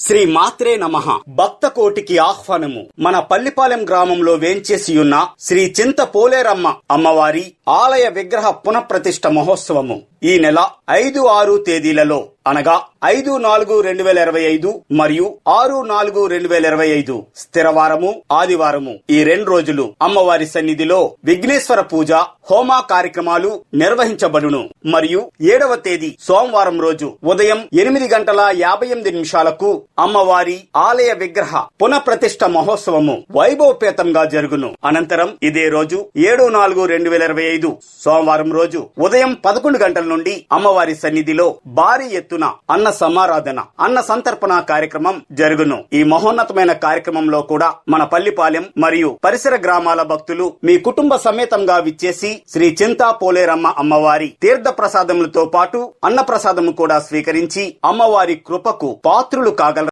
శ్రీ మాత్రే నమః. భక్త కోటికి ఆహ్వానము. మన పల్లిపాలెం గ్రామంలో వేంచేసి ఉన్న శ్రీ చింత పోలేరమ్మ అమ్మవారి ఆలయ విగ్రహ పునఃప్రతిష్ఠ మహోత్సవము. ఈ నెల ఐదు ఆరు తేదీలలో అనగా ఐదు నాలుగు రెండు వేల ఇరవై ఐదు మరియు ఆరు నాలుగు రెండు వేల ఇరవై ఐదు స్థిరవారము ఆదివారము. ఈ రెండు రోజులు అమ్మవారి సన్నిధిలో విఘ్నేశ్వర పూజ హోమా కార్యక్రమాలు నిర్వహించబడును. మరియు ఏడవ తేదీ సోమవారం రోజు ఉదయం ఎనిమిది గంటల యాభై ఎనిమిది నిమిషాలకు అమ్మవారి ఆలయ విగ్రహ పునఃప్రతిష్ఠ మహోత్సవము వైభవపేతంగా జరుగును. అనంతరం ఇదే రోజు ఏడు నాలుగు రెండు వేల ఇరవై ఐదు సోమవారం రోజు ఉదయం పదకొండు గంటల నుండి అమ్మవారి సన్నిధిలో భారీ ఎత్తున అన్న సమారాధన అన్న సంతర్పణ కార్యక్రమం జరుగును. ఈ మహోన్నతమైన కార్యక్రమంలో కూడా మన పల్లిపాలెం మరియు పరిసర గ్రామాల భక్తులు మీ కుటుంబ సమేతంగా విచ్చేసి శ్రీ చింతా పోలేరమ్మ అమ్మవారి తీర్థ ప్రసాదములతో పాటు అన్న ప్రసాదము కూడా స్వీకరించి అమ్మవారి కృపకు పాత్రులు కాగలరు.